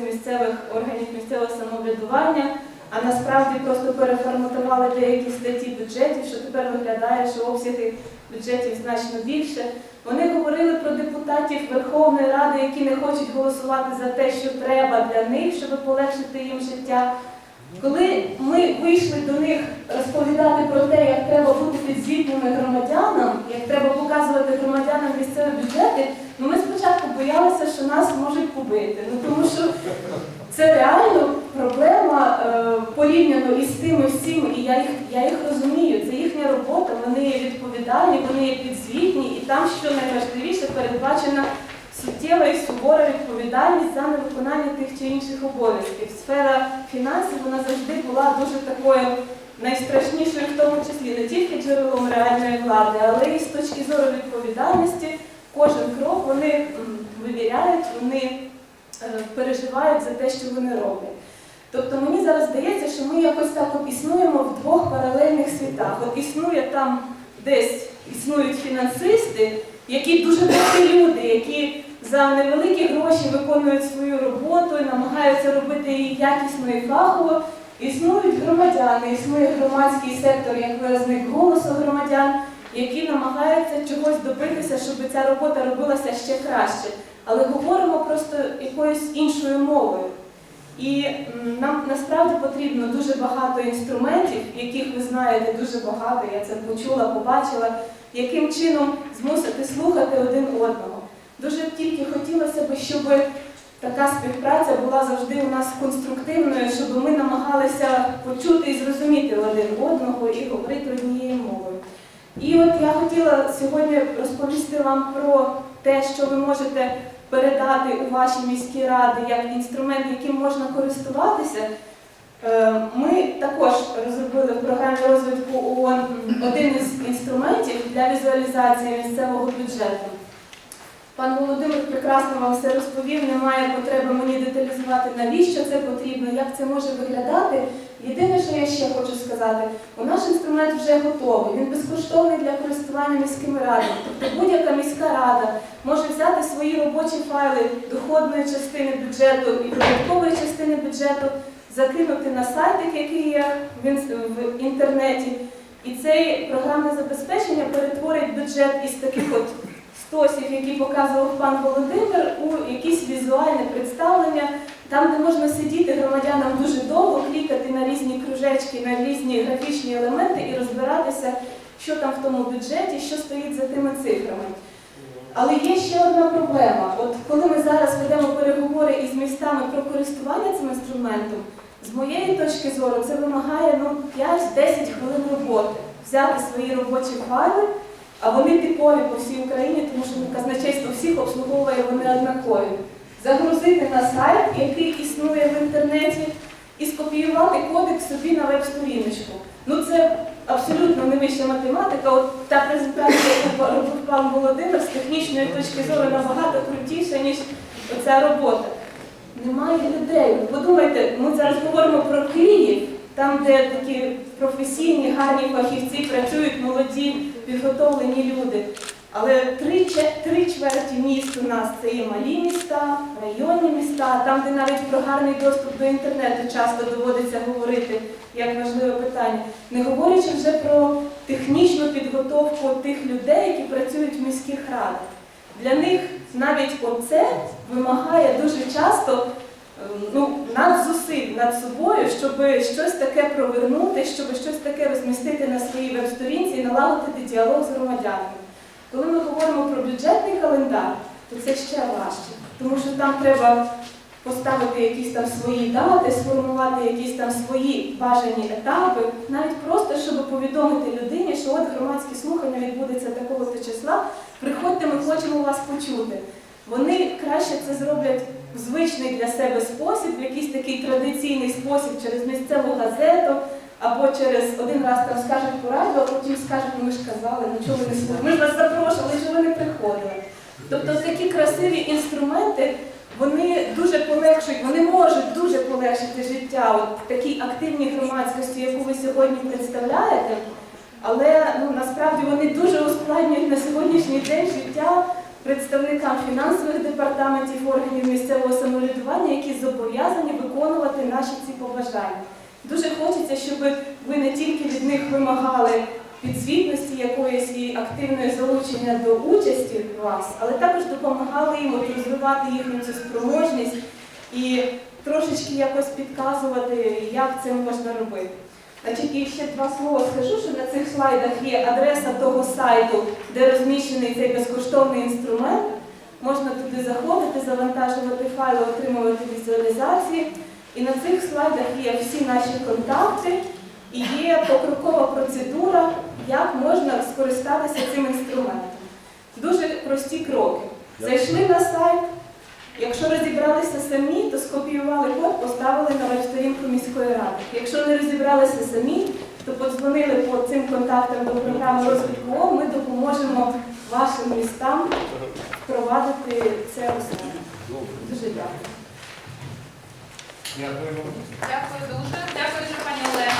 місцевих органів місцевого самоврядування, а насправді просто переформатували деякі статті бюджетів, що тепер виглядає, що обсяги бюджетів значно більше. Вони говорили про депутатів Верховної Ради, які не хочуть голосувати за те, що треба для них, щоб полегшити їм життя. Коли ми вийшли до них розповідати про те, як треба бути підзвітними громадянам, як треба показувати громадянам місцеві бюджети, ну ми спочатку боялися, що нас можуть побити. Ну тому що це реально проблема е, порівняно із тими всіми, і я їх, я їх розумію. Це їхня робота, вони є відповідальні, вони є підзвітні, і там, що найважливіше, передбачена суттєва і сувора відповідальність за невиконання тих чи інших обов'язків. Сфера фінансів вона завжди була дуже такою найстрашнішою, в тому числі не тільки джерелом реальної влади, але і з точки зору відповідальності. Кожен крок вони м, вивіряють, вони е, переживають за те, що вони роблять. Тобто мені зараз здається, що ми якось так от існуємо в двох паралельних світах. От існує там десь існують фінансисти, які дуже добрі люди, які за невеликі гроші виконують свою роботу і намагаються робити її якісно і фахово. Існують громадяни, існує громадський сектор як виразник голосу громадян, які намагаються чогось добитися, щоб ця робота робилася ще краще. Але говоримо просто якоюсь іншою мовою. І нам насправді потрібно дуже багато інструментів, яких ви знаєте дуже багато, я це почула, побачила, яким чином змусити слухати один одного. Дуже тільки хотілося б, щоб така співпраця була завжди у нас конструктивною, щоб ми намагалися почути і зрозуміти один одного і говорити однією мовою. І от я хотіла сьогодні розповісти вам про те, що ви можете передати у ваші міські ради як інструмент, яким можна користуватися. Е, Ми також розробили в програмі розвитку ООН один із інструментів для візуалізації місцевого бюджету. Пан Володимир прекрасно вам все розповів, немає потреби мені деталізувати, навіщо це потрібно, як це може виглядати. Єдине, що я ще хочу сказати, у наш інструмент вже готовий, він безкоштовний для користування міськими радами. Тобто будь-яка міська рада може взяти свої робочі файли доходної частини бюджету і податкової частини бюджету, закинути на сайтик, який є в інтернеті. І цей програмне забезпечення перетворить бюджет із таких от стосів, які показував пан Володимир, у якісь візуальне представлення, там, де можна сидіти громадянам дуже довго, клікати на різні кружечки, на різні графічні елементи і розбиратися, що там в тому бюджеті, що стоїть за тими цифрами. Але є ще одна проблема. От коли ми зараз ведемо переговори із містами про користування цим інструментом, з моєї точки зору це вимагає ну, 5-10 хвилин роботи. Взяти свої робочі файли, а вони типові по всій Україні, тому що казначейство всіх обслуговує вони однакові. Загрузити на сайт, який існує в інтернеті, і скопіювати кодекс собі на веб-сторіночку. Ну це абсолютно не вища математика. От та презентація, яку робив пан Володимир, з технічної точки зору набагато крутіша, ніж оця робота. Немає людей. Подумайте, ми зараз говоримо про Київ, там, де такі професійні, гарні фахівці працюють молоді, підготовлені люди. Але три, три чверті міст у нас це є малі міста, районні міста, там, де навіть про гарний доступ до інтернету часто доводиться говорити як важливе питання. Не говорячи вже про технічну підготовку тих людей, які працюють в міських радах. Для них навіть оце вимагає дуже часто ну, надзусиль над собою, щоб щось таке провернути, щоб щось таке розмістити на своїй веб-сторінці і налагодити діалог з громадянами. Коли ми говоримо про бюджетний календар, то це ще важче, тому що там треба поставити якісь там свої дати, сформувати якісь там свої бажані етапи, навіть просто, щоб повідомити людині, що от громадські слухання відбудеться такого-то числа, приходьте, ми хочемо вас почути. Вони краще це зроблять в звичний для себе спосіб, в якийсь такий традиційний спосіб через місцеву газету, або через один раз там скажуть по радіо, а потім скажуть, ну ми ж казали, ну чого ви не слухали, ми ж вас запрошували, чого ви не приходили. Тобто такі красиві інструменти, вони дуже полегшують, вони можуть дуже полегшити життя от такій активній громадськості, яку ви сьогодні представляєте. Але ну, насправді вони дуже ускладнюють на сьогоднішній день життя представникам фінансових департаментів органів місцевого самоврядування, які зобов'язані виконувати наші ці побажання. Дуже хочеться, щоб ви не тільки від них вимагали підзвітності якоїсь і активної залучення до участі в вас, але також допомагали їм розвивати їхню цю спроможність і трошечки якось підказувати, як це можна робити. Значить, і ще два слова скажу, що на слайдах є адреса того сайту, де розміщений цей безкоштовний інструмент. Можна туди заходити, завантажувати файли, отримувати візуалізації. І на цих слайдах є всі наші контакти і є покрокова процедура, як можна скористатися цим інструментом. Дуже прості кроки. Зайшли на сайт. Якщо розібралися самі, то скопіювали код, поставили на веб-сторінку міської ради. Якщо не розібралися самі, то подзвонили по цим контактам до програми розвитку ООН, ми допоможемо вашим містам впровадити це основне. Дуже дякую. Дякую Дякую дуже. Дякую дуже, пані Олена.